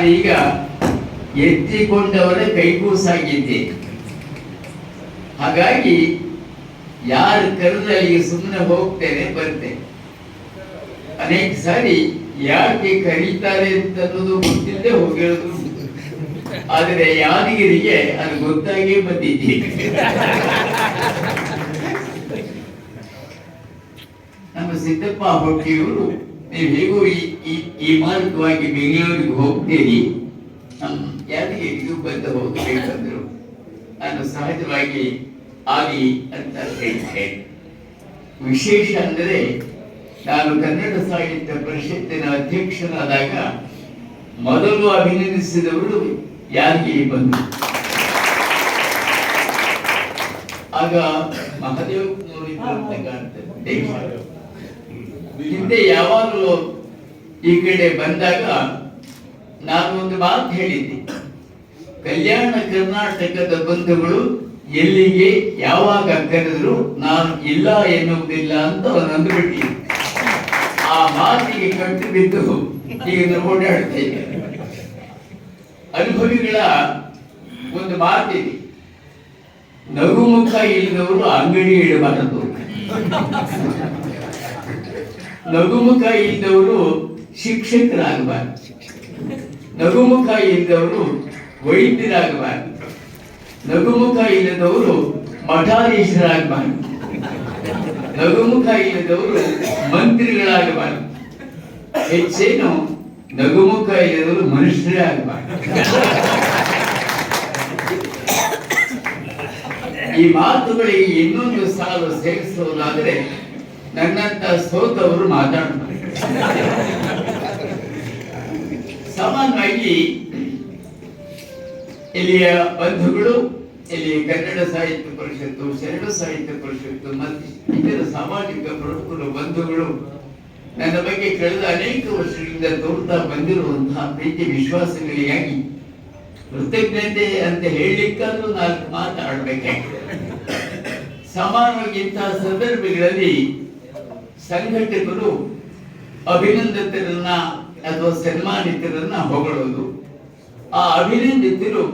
ನಾನೀಗ ಎತ್ತಿಕೊಂಡವರ ಕೈಕೂಸಾಗಿದ್ದೆ. ಹಾಗಾಗಿ ಯಾರು ಕರೆದ ಅಲ್ಲಿಗೆ ಸುಮ್ಮನೆ ಹೋಗ್ತೇನೆ ಬರ್ತೇನೆ ಅನೇಕ ಸಾರಿ ಯಾಕೆ ಕರೀತಾರೆ ಅಂತ ಅನ್ನೋದು ಗೊತ್ತಿಲ್ಲದೆ ಹೋಗಿರೋದು. ಆದರೆ ಯಾದಗಿರಿಗೆ ಅದು ಗೊತ್ತಾಗಿ ಬಂದಿದ್ದೆ. ನಮ್ಮ ಸಿದ್ದಪ್ಪ ಹೊಟ್ಟಿಯವರು ನೀವು ಹೇಗೂ ಈ ಈ- ಮಾರ್ಗವಾಗಿ ಬೆಂಗಳೂರಿಗೆ ಹೋಗ್ತೀರಿ ಯಾರಿಗೆ ಇದು ಬಂದು ಹೋಗಬೇಕಂದ್ರು ನಾನು ಸಹಜವಾಗಿ ಆಗಿ ಅಂತ ಹೇಳ್ತೇನೆ ವಿಶೇಷ ಅಂದರೆ ನಾನು ಕನ್ನಡ ಸಾಹಿತ್ಯ ಪರಿಷತ್ತಿನ ಅಧ್ಯಕ್ಷನಾದಾಗ ಮೊದಲು ಅಭಿನಂದಿಸಿದವರು ಯಾರಿಗೆ ಬಂದರು ಆಗ ಮಹದೇವ್ ಕಾಣ್ತದೆ ಹಿಂದೆ ಯಾವಾಗಲೂ ಈ ಕಡೆ ಬಂದಾಗ ನಾನು ಒಂದು ಮಾತು ಹೇಳಿದ್ದೆ. ಕಲ್ಯಾಣ ಕರ್ನಾಟಕದ ಬಂಧುಗಳು ಎಲ್ಲಿಗೆ, ಯಾವಾಗ ಕರೆದ್ರು ನಾನು ಇಲ್ಲ ಎನ್ನುವುದಿಲ್ಲ ಅಂತ ಅವನು ಬಿಟ್ಟಿ ಆ ಮಾತಿಗೆ ಕಟ್ಟು ಬಿದ್ದು ಈಗ ಓಡಾಡ್ತೇನೆ ಅನುಭವಿಗಳ ಒಂದು ಮಾತಿದೆ. ನಗುಮುಖ ಇಲ್ಲದವರು ಅಂಗಡಿ ಇಡಬಾರದು. ನಗುಮುಖ ಇದ್ದವರು ಶಿಕ್ಷಕರಾಗಬಾರ್ದು. ನಗುಮುಖ ಇದ್ದವರು ವೈದ್ಯರಾಗಬಾರ್ದು. ನಗುಮುಖ ಇಲ್ಲದವರು ಮಠಾಧೀಶರಾಗಬಾರ್ದು ನಗುಮುಖ ಇಲ್ಲದವರು ಮಂತ್ರಿಗಳಾಗಬಾರ್ದು. ಹೆಚ್ಚೇನು ನಗುಮುಖ ಇಲ್ಲದವರು ಮನುಷ್ಯರೇ ಆಗಬಾರ್ದು ಈ ಮಾತುಗಳಿಗೆ ಇನ್ನೊಂದು ಸಾಲು ಸೇರಿಸುವುದಾದರೆ ನನ್ನಂತ ಸೋತವರು ಮಾತಾಡ್ತಾರೆ. ಸಾಮಾನ್ಯವಾಗಿ ಇಲ್ಲಿಯ ಬಂಧುಗಳು, ಇಲ್ಲಿ ಕನ್ನಡ ಸಾಹಿತ್ಯ ಪರಿಷತ್ತು, ಶರಣ ಸಾಹಿತ್ಯ ಪರಿಷತ್ತು, ಮತ್ತು ಇತರ ಸಾಮಾಜಿಕ ಪ್ರಮುಖರು ಬಂಧುಗಳು ನನ್ನ ಬಗ್ಗೆ ಕಳೆದ ಅನೇಕ ವರ್ಷಗಳಿಂದ ತೋರ್ತಾ ಬಂದಿರುವಂತಹ ಪ್ರೀತಿ ವಿಶ್ವಾಸಗಳಿಗಾಗಿ ಕೃತಜ್ಞತೆ ಅಂತ ಹೇಳಲಿಕ್ಕಾದ್ರೂ ನಾಲ್ಕು ಮಾತಾಡಬೇಕಾಗಿದೆ ಸಮಾನವಾಗಿ ಇಂತಹ ಸಂದರ್ಭಗಳಲ್ಲಿ ಸಂಘಟಕರು ಅಭಿನಂದಿತರನ್ನ ಅಥವಾ ಸನ್ಮಾನಿತರನ್ನ ಹೊಗಳೋದು. ಆ ಅಭಿನಂದಿತರು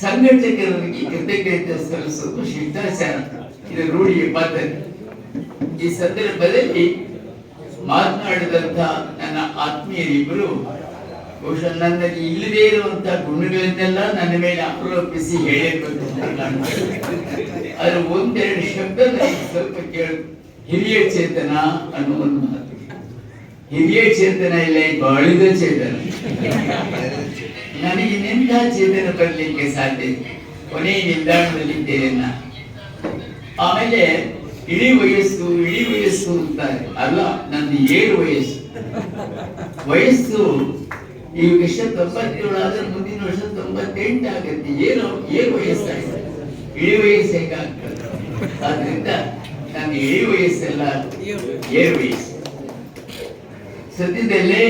ಸಂಘಟಕರಿಗೆ ಕೃತಜ್ಞತೆ ಸಲ್ಲಿಸೋದು ಶಿಷ್ಟಾಚಾರ. ಇದು ರೂಢಿಯ ಪದ್ಧತಿ. ಈ ಸಂದರ್ಭದಲ್ಲಿ ಮಾತನಾಡಿದಂತ ನನ್ನ ಆತ್ಮೀಯರಿಬ್ಬರು, ಬಹುಶಃ ನನ್ನಲ್ಲಿ ಇಲ್ಲದೇ ಇರುವಂತಹ ಗುಣಗಳನ್ನೆಲ್ಲ ನನ್ನ ಮೇಲೆ ಆರೋಪಿಸಿ ಹೇಳಿರ್ಬೇಕು ಅಂತ. ಆದ್ರೆ ಒಂದೆರಡು ಶಬ್ದ ಸ್ವಲ್ಪ ಕೇಳು ಹಿರಿಯ ಚೇತನ ಅನ್ನೋ ಒಂದು ಮಾತು ಹಿರಿಯ ಚೇತನ ಇಲ್ಲ ಬಾಳಿದ ಚೇತನ. ನನಗೆ ಇನ್ನೆಂಥ ಚೇತನ ಬರಲಿಕ್ಕೆ ಸಾಧ್ಯ ಕೊನೆ ನಾನು ಆಮೇಲೆ ಇಡೀ ವಯಸ್ಸು ಇಡೀ ವಯಸ್ಸು ಅಂತಾರೆ. ಅಲ್ಲ, ನಂದು ಏಳು ವಯಸ್ಸು. ವಯಸ್ಸು ಈ ವರ್ಷ ತೊಂಬತ್ತೇಳು ಆದ್ರೆ ಮುಂದಿನ ವರ್ಷ ತೊಂಬತ್ತೆಂಟು ಆಗತ್ತೆ. ಏನು ಏನು ವಯಸ್ಸಾಗುತ್ತೆ ಇಳಿ ವಯಸ್ಸು ಹೇಗಾಗ್ತದೆ ಆದ್ರಿಂದ ನಾನು ಇಳಿ ವಯಸ್ಸಲ್ಲ ಏಳು ವಯಸ್ಸು. ಸದ್ಯದಲ್ಲೇ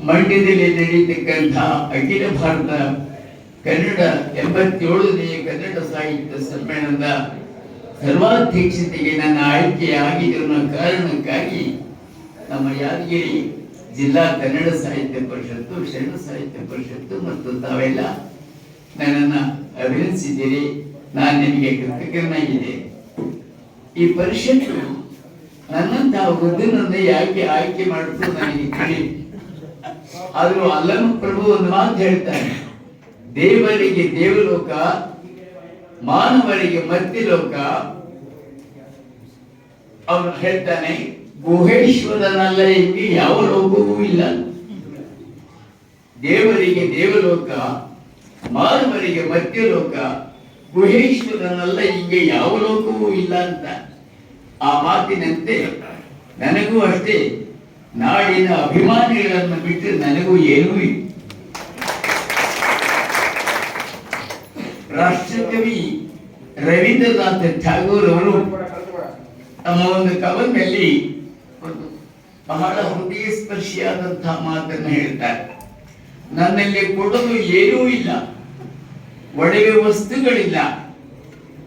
ಮಂಡ್ಯದಲ್ಲಿ ನಡೆಯತಕ್ಕಂಥ ಅಖಿಲ ಭಾರತ ಕನ್ನಡ ಎಂಬತ್ತೇಳನೆಯ ಕನ್ನಡ ಸಾಹಿತ್ಯ ಸಮ್ಮೇಳನದ ಸರ್ವಾಧ್ಯಕ್ಷತೆಗೆ ನನ್ನ ಆಯ್ಕೆ ಆಗಿರುವ ಕಾರಣಕ್ಕಾಗಿ ನಮ್ಮ ಯಾದಗಿರಿ ಜಿಲ್ಲಾ ಕನ್ನಡ ಸಾಹಿತ್ಯ ಪರಿಷತ್ತು ಶರಣ ಸಾಹಿತ್ಯ ಪರಿಷತ್ತು ಮತ್ತು ತಾವೆಲ್ಲ ನನ್ನನ್ನು ಅಭಿನಂದಿಸಿದ್ದೀರಿ. ನಾನು ನಿಮಗೆ ಕೃತಜ್ಞನಾಗಿದ್ದೇನೆ. ಈ ಪರಿಷತ್ತು ನನ್ನಂತಹ ವೃದ್ಧನನ್ನು ಯಾಕೆ ಆಯ್ಕೆ ಮಾಡಿತು ನನಗೆ ತಿಳಿಯಿತು ಆದ್ರೂ ಅಲ್ಲನು ಪ್ರಭು ಒಂದು ಮಾತು ಹೇಳ್ತಾನೆ. ದೇವರಿಗೆ ದೇವಲೋಕ, ಮಾನವರಿಗೆ ಮತ್ತಿಲೋಕ ಅವನು ಹೇಳ್ತಾನೆ, ಗುಹೇಶ್ವರನಲ್ಲ, ಇಲ್ಲಿ ಯಾವ ಲೋಕವೂ ಇಲ್ಲ. ದೇವರಿಗೆ ದೇವಲೋಕ, ಮಾನವರಿಗೆ ಮಧ್ಯಲೋಕ, ಗುಹೇಶ್ವರನಲ್ಲ ಹಿಂಗೆ ಯಾವ ಲೋಕವೂ ಇಲ್ಲ ಅಂತ. ಆ ಮಾತಿನಂತೆ ನನಗೂ ಅಷ್ಟೇ. ನಾಡಿನ ಅಭಿಮಾನಿಗಳನ್ನು ಬಿಟ್ಟು ನನಗೂ ಏನೂ ಇಲ್ಲ. ರಾಷ್ಟ್ರಕವಿ ರವೀಂದ್ರನಾಥ ಠಾಗೂರ್ ಅವರು ತಮ್ಮ ಒಂದು ಕವನಲ್ಲಿ ಒಂದು ಬಹಳ ಹೃದಯ ಸ್ಪರ್ಶಿಯಾದಂತಹ ಮಾತನ್ನು ಹೇಳ್ತಾರೆ. ನನ್ನಲ್ಲಿ ಕೊಡಲು ಏನೂ ಇಲ್ಲ. ಒಡವೆ ವಸ್ತುಗಳಿಲ್ಲ.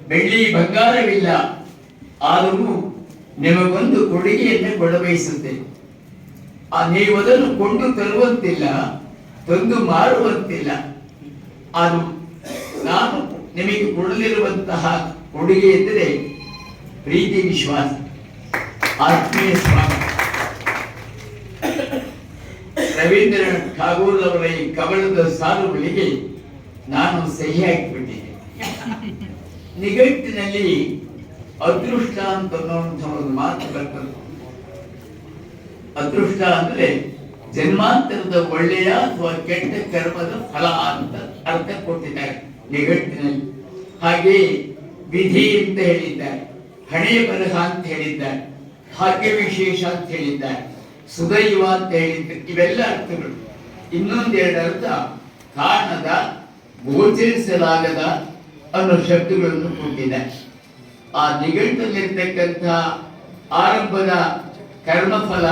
ಬೆಳ್ಳಿ ಬಂಗಾರವಿಲ್ಲ. ಆದರೂ ನಿಮಗೊಂದು ಕೊಡುಗೆಯನ್ನು ಆ, ನೀವು ಅದನ್ನು ಕೊಂಡು ತರುವಂತಿಲ್ಲ, ತಂದು ಮಾರುವಂತಿಲ್ಲ. ಅದು ನಾನು ನಿಮಗೆ ಕೊಡಲಿರುವಂತಹ ಕೊಡುಗೆ ಎಂದರೆ ಪ್ರೀತಿ, ವಿಶ್ವಾಸ, ಆತ್ಮೀಯ ಸ್ವಾಮಿ ರವೀಂದ್ರನಾಥ್ ಠಾಗೂರ್ ಅವರ ಈ ಕವಳದ ಸಾಲುಗಳಿಗೆ ನಾನು ಸಹಿ ಹಾಕಿಬಿಟ್ಟಿದ್ದೆ ನಿಘಂಟಿನಲ್ಲಿ ಅದೃಷ್ಟ ಅಂತ ಅನ್ನೋಂಥ ಒಂದು ಮಾತು ಬರ್ತದೆ ಅದೃಷ್ಟ ಅಂದ್ರೆ ಜನ್ಮಾಂತರದ ಒಳ್ಳೆಯ ಅಥವಾ ಕೆಟ್ಟ ಕರ್ಮದ ಫಲ ಅಂತ ಅರ್ಥ ಕೊಟ್ಟಿದ್ದಾರೆ ನಿಘಟ್ಟಿನಲ್ಲಿ ಹಾಗೆ ವಿಧಿ ಅಂತ ಹೇಳಿದ್ದಾರೆ, ಹಣೆ ಬರಹ ಅಂತ ಹೇಳಿದ್ದಾರೆ, ಭಾಗ್ಯ ವಿಶೇಷ ಅಂತ ಹೇಳಿದ್ದಾರೆ, ಸುದೈವ ಅಂತ ಹೇಳಿದ್ದಾರೆ, ಇವೆಲ್ಲ ಅರ್ಥಗಳು. ಇನ್ನೊಂದೆರಡು ಅರ್ಥ ಕಾಣದ ಗೋಚರಿಸಲಾಗದ ಅನ್ನೋ ಶಬ್ದಗಳನ್ನು ಕೊಟ್ಟಿದ್ದಾರೆ. ಆ ನಿಘಂಟಲ್ಲಿರ್ತಕ್ಕಂಥ ಆರಂಭದ ಕರ್ಮಫಲ,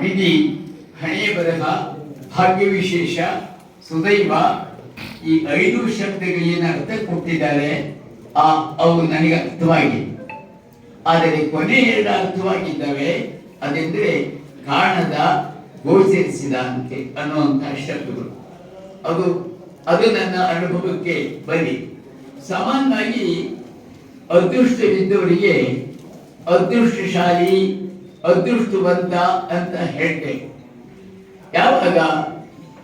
ವಿಧಿ ಹಣೆ ಬರಹ ಭಾಗ್ಯ ವಿಶೇಷ ಸುದೈವ ಈ ಐದು ಶಬ್ದಗಳೇನು ಅರ್ಥ ಕೊಟ್ಟಿದ್ದಾರೆ, ಆ ಅವು ನನಗೆ ಅರ್ಥವಾಗಿ ಆದರೆ ಕೊನೆ ಎರಡು ಅರ್ಥವಾಗಿದ್ದಾವೆ, ಅದೆಂದ್ರೆ ಕಾಣದ ಗೋಚರಿಸಿದ ಅಂತೆ ಅನ್ನುವಂತಹ ಶಬ್ದಗಳು. ಅದು ಅದು ನನ್ನ ಅನುಭವಕ್ಕೆ ಬರಿ ಸಾಮಾನ್ಯವಾಗಿ ಅದೃಷ್ಟವಿದ್ದವರಿಗೆ ಅದೃಷ್ಟಶಾಲಿ, ಅದೃಷ್ಟವಂತ ಅಂತ ಹೇಳ್ತೇವೆ ಯಾವಾಗ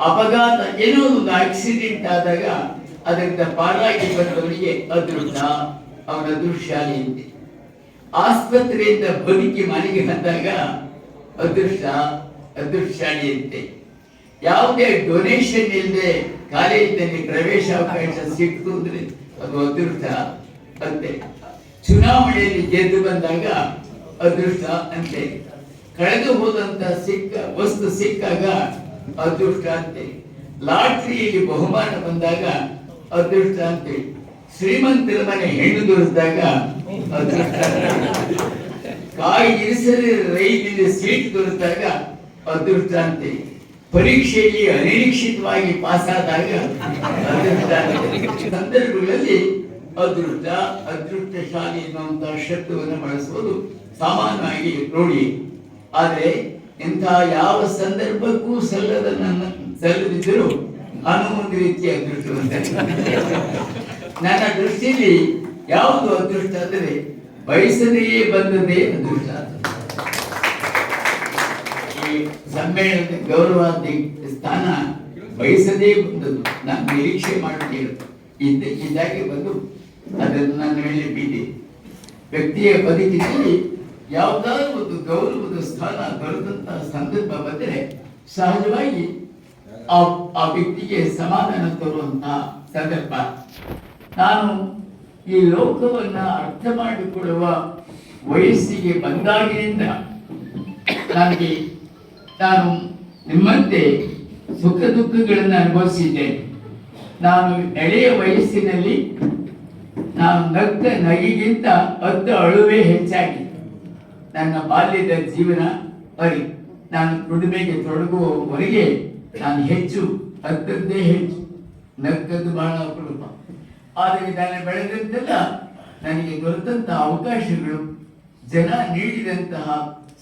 ಅಪಘಾತ ಏನೋ ಒಂದು ಆಕ್ಸಿಡೆಂಟ್ ಆದಾಗ ಅದರಿಂದ ಪಾರಾಗಿ ಬಂದವರಿಗೆ ಅದೃಷ್ಟ, ಅವನ ಅದೃಷ್ಟಶಾಲಿ ಅಂತೆ. ಆಸ್ಪತ್ರೆಯಿಂದ ಬದುಕಿ ಮನೆಗೆ ಬಂದಾಗ ಅದೃಷ್ಟ, ಅದೃಷ್ಟಶಾಲಿ ಅಂತೆ. ಯಾವುದೇ ಡೊನೇಷನ್ ಇಲ್ಲದೆ ಕಾಲೇಜಿನಲ್ಲಿ ಪ್ರವೇಶಾವಕಾಶ ಸಿಕ್ತು ಅಂದ್ರೆ ಅದು ಅದೃಷ್ಟ. ಅಂತೆ. ಚುನಾವಣೆಯಲ್ಲಿ ಗೆದ್ದು ಬಂದಾಗ ಅದೃಷ್ಟ ಅಂತೆ. ಕಳೆದು ಹೋದಂತ ಸಿಕ್ಕ ವಸ್ತು ಸಿಕ್ಕಾಗ ಅದೃಷ್ಟ ಅಂತೆ. ಲಾಟ್ರಿಯಲ್ಲಿ ಬಹುಮಾನ ಬಂದಾಗ ಅದೃಷ್ಟ ಅಂತೆ. ಶ್ರೀಮಂತರ ಮನೆ ಹೆಣ್ಣು ದೊರೆತಾಗ ಅದೃಷ್ಟ ಅಂತೆ. ಕಾಯಿ ಇರಿಸಲು ರೈಲಿನಲ್ಲಿ ಸೀಟ್ ದೊರೆತಾಗ ಅದೃಷ್ಟ ಅಂತೆ. ಪರೀಕ್ಷೆಯಲ್ಲಿ ಅನಿರೀಕ್ಷಿತವಾಗಿ ಪಾಸ್ ಆದಾಗ ಅದೃಷ್ಟ ಅಂತೆ. ಸಂದರ್ಭಗಳಲ್ಲಿ ಅದೃಷ್ಟ ಅದೃಷ್ಟಶಾಲಿ ಎನ್ನುವಂತಹ ಶಬ್ದವನ್ನು ಬಳಸುವುದು ಸಾಮಾನ್ಯವಾಗಿ ನೋಡಿ. ಆದರೆ ಇಂತಹ ಯಾವ ಸಂದರ್ಭಕ್ಕೂ ಸಲ್ಲದ ನನ್ನ ಸಲ್ಲದಿದ್ದರೂ ನಾನು ಒಂದು ರೀತಿಯ ಅದೃಷ್ಟವಂತೆ. ನನ್ನ ದೃಷ್ಟಿಯಲ್ಲಿ ಯಾವುದು ಅದೃಷ್ಟ ಅಂದರೆ ಬಯಸದೆಯೇ ಬಂದದೇ ಅದೃಷ್ಟ ಈ ಸಮ್ಮೇಳನದ ಗೌರವ ಸ್ಥಾನ ಬಯಸದೇ ಬಂದದ್ದು. ನಾನು ನಿರೀಕ್ಷೆ ಮಾಡುತ್ತೇನೆ ಇದ್ದ ಇದ್ದಾಗೆ ಬಂದು ಅದನ್ನು ನಾನು ವ್ಯಕ್ತಿಯ ಬದುಕಿನಲ್ಲಿ ಯಾವುದಾದ್ರೂ ಒಂದು ಗೌರವದ ಸ್ಥಾನ ಬರೆದಂತಹ ಸಂದರ್ಭ ಬಂದರೆ ಸಹಜವಾಗಿ ಆ ಆ ವ್ಯಕ್ತಿಗೆ ಸಮಾಧಾನ ತರುವಂತಹ ಸಂದರ್ಭ. ನಾನು ಈ ಲೋಕವನ್ನ ಅರ್ಥ ಮಾಡಿಕೊಳ್ಳುವ ವಯಸ್ಸಿಗೆ ಬಂದಾಗಿನಿಂದ ನನಗೆ ನಾನು ನಿಮ್ಮಂತೆ ಸುಖ ದುಃಖಗಳನ್ನು ಅನುಭವಿಸಿದ್ದೇನೆ. ನಾನು ಎಳೆಯ ವಯಸ್ಸಿನಲ್ಲಿ ನಾನು ನಗ್ದ ನಗಿಗಿಂತ ಅತ್ತ ಅಳುವೆ ಹೆಚ್ಚಾಗಿ. ನನ್ನ ಬಾಲ್ಯದ ಜೀವನ ಅರಿ ನಾನು ದುಡಿಮೆಗೆ ತೊಡಗುವವರೆಗೆ ನಾನು ಹೆಚ್ಚು, ಹತ್ತದ್ದೇ ಹೆಚ್ಚು. ನಗ್ಗದ್ದು ಬಹಳ ಅಪರೂಪ. ಆದರೆ ನಾನು ಬೆಳೆದಂತೆಲ್ಲ ನನಗೆ ದೊರೆತಂತಹ ಅವಕಾಶಗಳು, ಜನ ನೀಡಿದಂತಹ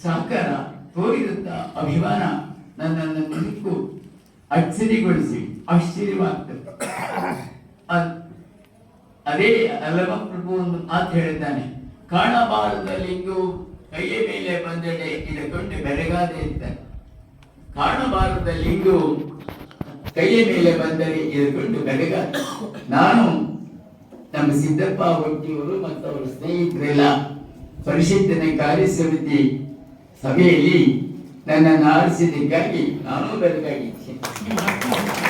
ಸಹಕಾರ ತೋರಿದಂತಹ ಅಭಿಮಾನ ನನ್ನನ್ನು ಬದುಕು ಅಚ್ಚರಿಗೊಳಿಸಿ, ಆಶ್ಚರ್ಯವಾಗ್ತದೆ. ಅದ್- ಅಲ್ಲಮ ಪ್ರಭು ಒಂದು ಮಾತು ಹೇಳಿದ್ದಾನೆ. ಕಾಣಬಾರದ ಲಿಂಗು, ಕೈಯ ಮೇಲೆ ಬಂದೆಡೆ ಇದಕ್ಕೊಂಡೆ ಬೆರಗಾದೆ ಅಂತ. ಕಾಣಬಾರದ ಲಿಂಗು, ಕೈಯ ಮೇಲೆ ಬಂದರೆ ಇದಕ್ಕೊಂಡು ಬೆರಗಾದ. ನಾನು ನಮ್ಮ ಸಿದ್ದಪ್ಪ ಒಟ್ಟಿಯವರು ಮತ್ತು ಅವರ ಸ್ನೇಹಿತರೆಲ್ಲ ಪರಿಷತ್ತಿನ ಕಾರ್ಯ ಸಮಿತಿ ಸಭೆಯಲ್ಲಿ ನನ್ನನ್ನು ಆರಿಸಿದ್ದಕ್ಕಾಗಿ ನಾನು ಬೆರಗಾಗಿದ್ದೇನೆ.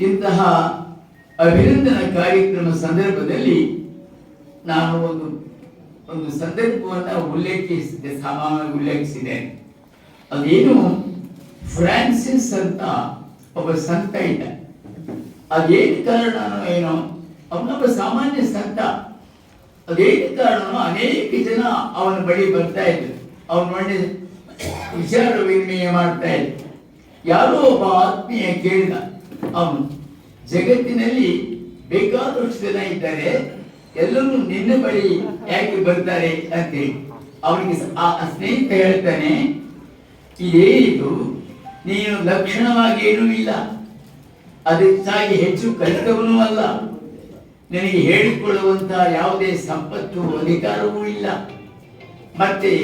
ಇಂತಹ ಅಭಿನಂದನಾ ಕಾರ್ಯಕ್ರಮ ಸಂದರ್ಭದಲ್ಲಿ ನಾನು ಒಂದು ಒಂದು ಸಂದರ್ಭವನ್ನು ಉಲ್ಲೇಖಿಸಿದೆ, ಸಾಮಾನ್ಯ ಉಲ್ಲೇಖಿಸಿದೆ. ಅದೇನು ಫ್ರಾನ್ಸಿಸ್ ಅಂತ ಒಬ್ಬ ಸಂತ ಇದ್ದ. ಅದೇನು ಕಾರಣ ಏನೋ, ಅವನೊಬ್ಬ ಸಾಮಾನ್ಯ ಸಂತ. ಅದೇನು ಕಾರಣನೋ ಅನೇಕ ಜನ ಅವನ ಬಳಿ ಬರ್ತಾ ಇದ್ರು ಅವನ ಒಳ್ಳೆ ವಿಚಾರ ವಿನಿಮಯ ಮಾಡ್ತಾ ಇದ್ರು ಯಾರೋ ಒಬ್ಬ ಆತ್ಮೀಯ ಕೇಳಿದ ಅವನು ಜಗತ್ತಿನಲ್ಲಿ ಬೇಕಾದಷ್ಟು ಜನ ಇದ್ದಾರೆ. ಎಲ್ಲರೂ ನಿನ್ನ ಬಳಿ ಯಾಕೆ ಬರ್ತಾರೆ ಅಂತೇಳಿ ಅವನಿಗೆ ಆ ಸ್ನೇಹಿತ ಹೇಳ್ತಾನೆ ಇದೇನಿದು ನೀನು ಲಕ್ಷಣವಾಗಿ ಏನೂ ಇಲ್ಲ. ಅದಕ್ಕಾಗಿ ಹೆಚ್ಚು ಕಲಿತವನೂ ಅಲ್ಲ. ನಿನಗೆ ಹೇಳಿಕೊಳ್ಳುವಂತಹ ಯಾವುದೇ ಸಂಪತ್ತು, ಅಧಿಕಾರವೂ ಇಲ್ಲ. ಮತ್ತೆ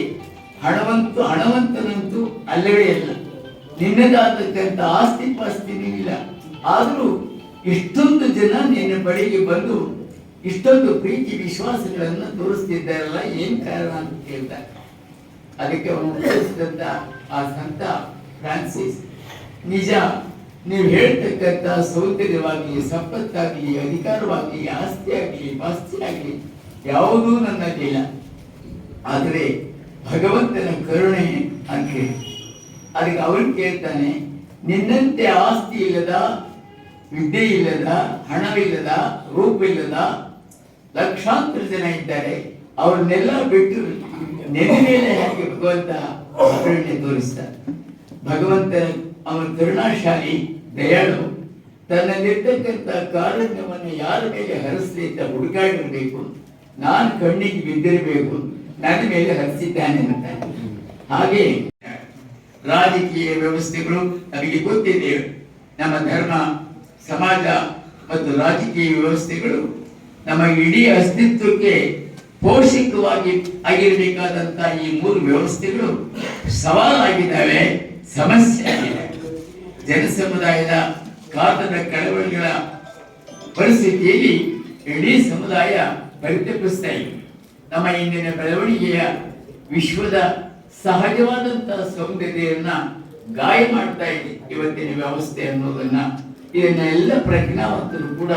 ಹಣವಂತು, ಹಣವಂತನಂತೂ ಅಲ್ಲವೇ ಅಲ್ಲ. ನಿನ್ನದಾಗತಕ್ಕಂಥ ಆಸ್ತಿ ಪಾಸ್ತಿನೂ ಇಲ್ಲ. ಆದರೂ ಇಷ್ಟೊಂದು ಜನ ನಿನ್ನ ಬಳಿಗೆ ಬಂದು ಇಷ್ಟೊಂದು ಪ್ರೀತಿ ವಿಶ್ವಾಸಗಳನ್ನು ತೋರಿಸ್ತಿದ್ದಾರಲ್ಲ, ಏನ್ ಕಾರಣ ಅಂತ ಕೇಳ್ತಾರೆ ಅದಕ್ಕೆ ಅವನು ಉತ್ತರಿಸಿದಂತ ಆ ಸಂತ ಫ್ರಾನ್ಸಿಸ್, ನಿಜ, ನೀವು ಹೇಳ್ತಕ್ಕಂಥ ಸೌಂದರ್ಯವಾಗಲಿ, ಸಂಪತ್ತಾಗಲಿ, ಅಧಿಕಾರವಾಗಲಿ ಆಸ್ತಿ ಆಗಲಿ ಪಾಸ್ತಿ ಆಗಲಿ ಯಾವುದೂ ನನ್ನಲ್ಲಿಲ್ಲ ಆದರೆ ಭಗವಂತನ ಕರುಣೆ ಅಂತ ಹೇಳಿ ಅದಕ್ಕೆ ಅವನು ಕೇಳ್ತಾನೆ, ನಿನ್ನಂತೆ ಆಸ್ತಿ ಇಲ್ಲದ ವಿದ್ಯೆ ಇಲ್ಲದ, ಹಣವಿಲ್ಲದ ರೂಪ ಇಲ್ಲದ ಲಕ್ಷಾಂತರ ಜನ ಇದ್ದಾರೆ. ಅವ್ರನ್ನೆಲ್ಲ ಬಿಟ್ಟು ನೆನೆ ಮೇಲೆ ಹಾಕಿ ಭಗವಂತ ಕರುಣೆ ತೋರಿಸ್ತಾರೆ? ಭಗವಂತ ಅವನ ಕರುಣಾಶಾಲಿ, ದಯಾಳು. ತನ್ನಲ್ಲಿರ್ತಕ್ಕಂಥ ಕಾರುಣ್ಯವನ್ನು ಯಾರ ಮೇಲೆ ಹರಿಸಲಿ ಅಂತ ಹುಡುಕಾಡಿರಬೇಕು. ನಾನು ಕಣ್ಣಿಗೆ ಬಿದ್ದಿರಬೇಕು. ನನ್ನ ಮೇಲೆ ಹರಿಸಿದ್ದಾನೆ ಅಂತ. ಹಾಗೆ ರಾಜಕೀಯ ವ್ಯವಸ್ಥೆಗಳು ನಮಗೆ ಗೊತ್ತಿದೆ. ನಮ್ಮ ಧರ್ಮ ಸಮಾಜ ಮತ್ತು ರಾಜಕೀಯ ವ್ಯವಸ್ಥೆಗಳು ನಮ್ಮ ಇಡೀ ಅಸ್ತಿತ್ವಕ್ಕೆ ಪೋಷಕವಾಗಿ ಆಗಿರಬೇಕಾದಂತ ಈ ಮೂರು ವ್ಯವಸ್ಥೆಗಳು ಸವಾಲಾಗಿದ್ದಾವೆ ಸಮಸ್ಯೆ ಆಗಿದೆ ಜನಸಮುದಾಯದ ಕಾತದ ಕಳವಳಿಗಳ ಪರಿಸ್ಥಿತಿಯಲ್ಲಿ ಇಡೀ ಸಮುದಾಯ ಪರಿತಪಿಸ್ತಾ ಇದೆ. ನಮ್ಮ ಇಂದಿನ ಬೆಳವಣಿಗೆಯ ವಿಶ್ವದ ಸಹಜವಾದಂತಹ ಸೌಂದರ್ಯನ್ನ ಗಾಯ ಮಾಡ್ತಾ ಇದೆ ಇವತ್ತಿನ ವ್ಯವಸ್ಥೆ ಅನ್ನೋದನ್ನ ಇದನ್ನ ಎಲ್ಲ ಪ್ರಜ್ಞಾವಂತರು ಕೂಡ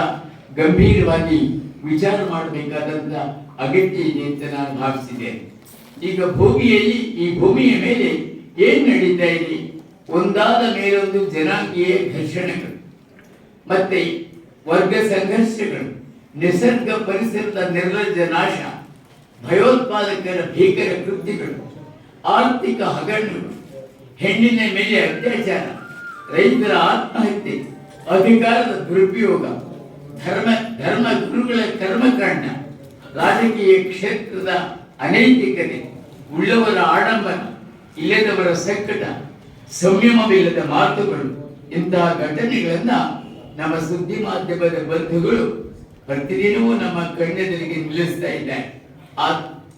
ಗಂಭೀರವಾಗಿ ವಿಚಾರ ಮಾಡಬೇಕಾದಂತ ಅಗತ್ಯ ಇದೆ ಅಂತ ನಾನು ಭಾವಿಸಿದ್ದೇನೆ ಈಗ ಭೂಮಿಯಲ್ಲಿ ಈ ಭೂಮಿಯ ಮೇಲೆ ಏನ್ ನಡೀತಾ ಇದೆ? ಒಂದಾದ ಮೇಲೊಂದು ಜನಾಂಗೀಯ ಘರ್ಷಣೆಗಳು, ಮತ್ತೆ ವರ್ಗ ಸಂಘರ್ಷಗಳು, ನಿಸರ್ಗ ಪರಿಸರದ ನಿರ್ಲಜ್ಜ ನಾಶ, ಭಯೋತ್ಪಾದಕರ ಭೀಕರ ಕೃತ್ಯಗಳು, ಆರ್ಥಿಕ ಹಗರಣಗಳು, ಹೆಣ್ಣಿನ ಮೇಲೆ ಅತ್ಯಾಚಾರ, ರೈತರ ಆತ್ಮಹತ್ಯೆ ಅಧಿಕಾರದ ದುರುಪಯೋಗ. ಧರ್ಮ ಧರ್ಮ ಗುರುಗಳ ಕರ್ಮಕಾಂಡ. ರಾಜಕೀಯ ಕ್ಷೇತ್ರದ ಅನೈತಿಕತೆ. ಉಳ್ಳವರ ಆಡಂಬರ, ಇಲ್ಲದವರ ಸಂಕಟ, ಸಂಯಮವಿಲ್ಲದ ಮಾತುಗಳು. ಇಂತಹ ಘಟನೆಗಳನ್ನ ನಮ್ಮ ಸುದ್ದಿ ಮಾಧ್ಯಮದ ಬಂಧುಗಳು ಪ್ರತಿದಿನವೂ ನಮ್ಮ ಕಣ್ಣೆದುರಿಗೆ ನಿಲ್ಲಿಸ್ತಾ ಇದ್ದಾರೆ. ಆ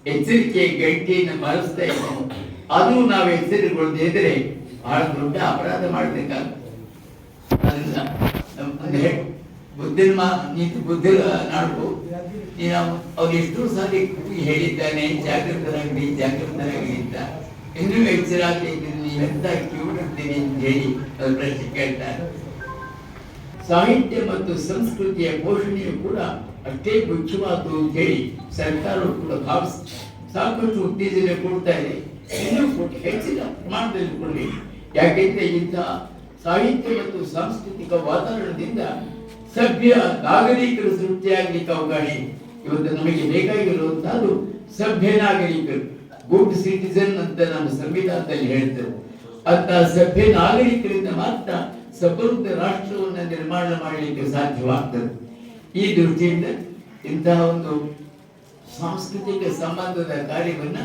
ಎಚ್ಚರಿಕೆ ಗಂಟೆಯನ್ನು ಮರೆಸ್ತಾ ಇದ್ದಾರೆ. ಅದು ನಾವು ಎಚ್ಚರಿಕೊಳ್ಳದೆ ಇದ್ರೆ ಬಹಳ ದೊಡ್ಡ ಅಪರಾಧ ಮಾಡಬೇಕಾಗ್ತದೆ ಮಾ ನೀತಿ ಬುದ್ಧಿ ನಾಡು. ನೀನು ಅವ್ರು ಎಷ್ಟು ಸಾರಿ ಹೇಳಿದ್ದಾನೆ ಜಾಗೃತರಾಗಲಿ ಜಾಗೃತರಾಗಲಿ ಅಂತ. ಇನ್ನೂ ಎಚ್ಚರಾಗಲಿ ನೀವೆಂತ ಕಿವಿಡುತ್ತೀರಿ ಅಂತ ಹೇಳಿ ಅವ್ರು ಪ್ರಶ್ನೆ ಕೇಳ್ತಾರೆ ಸಾಹಿತ್ಯ ಮತ್ತು ಸಂಸ್ಕೃತಿಯ ಪೋಷಣೆಯು ಕೂಡ ಅಷ್ಟೇ ಮುಖ್ಯವಾದ್ದು ಅಂತ ಹೇಳಿ ಸರ್ಕಾರವು ಕೂಡ ಭಾವಿಸಿ ಸಾಕಷ್ಟು ಉತ್ತೇಜನ ಕೊಡ್ತಾ ಇದೆ. ಇನ್ನೂ ಹೆಚ್ಚಿನ ಪ್ರಮಾಣದಲ್ಲಿ ಕೊಡಬೇಕು ಯಾಕೆಂದ್ರೆ ಇಂತಹ ಸಾಹಿತ್ಯ ಮತ್ತು ಸಾಂಸ್ಕೃತಿಕ ವಾತಾವರಣದಿಂದ ಸಭ್ಯ, ನಾಗರಿಕರು ಸೃಷ್ಟಿಯಾಗಲಿಕ್ಕೆ ಅವಕಾಶ ಇವತ್ತು ನಮಗೆ ಬೇಕಾಗಿರುವಂತಹದ್ದು ಸಭ್ಯ ನಾಗರಿಕರು ಗುಡ್ ಸಿಟಿಸನ್ ಅಂತ ನಮ್ಮ ಸಂವಿಧಾನದಲ್ಲಿ ಹೇಳ್ತೇವೆ. ಅಂತ ಸಭ್ಯ ನಾಗರಿಕರಿಂದ ಮಾತ್ರ ಸಮೃದ್ಧ ರಾಷ್ಟ್ರವನ್ನು ನಿರ್ಮಾಣ ಮಾಡಲಿಕ್ಕೆ ಸಾಧ್ಯವಾಗ್ತದೆ. ಈ ದೃಷ್ಟಿಯಿಂದ ಇಂತಹ ಒಂದು ಸಾಂಸ್ಕೃತಿಕ ಸಂಬಂಧದ ಕಾರ್ಯವನ್ನ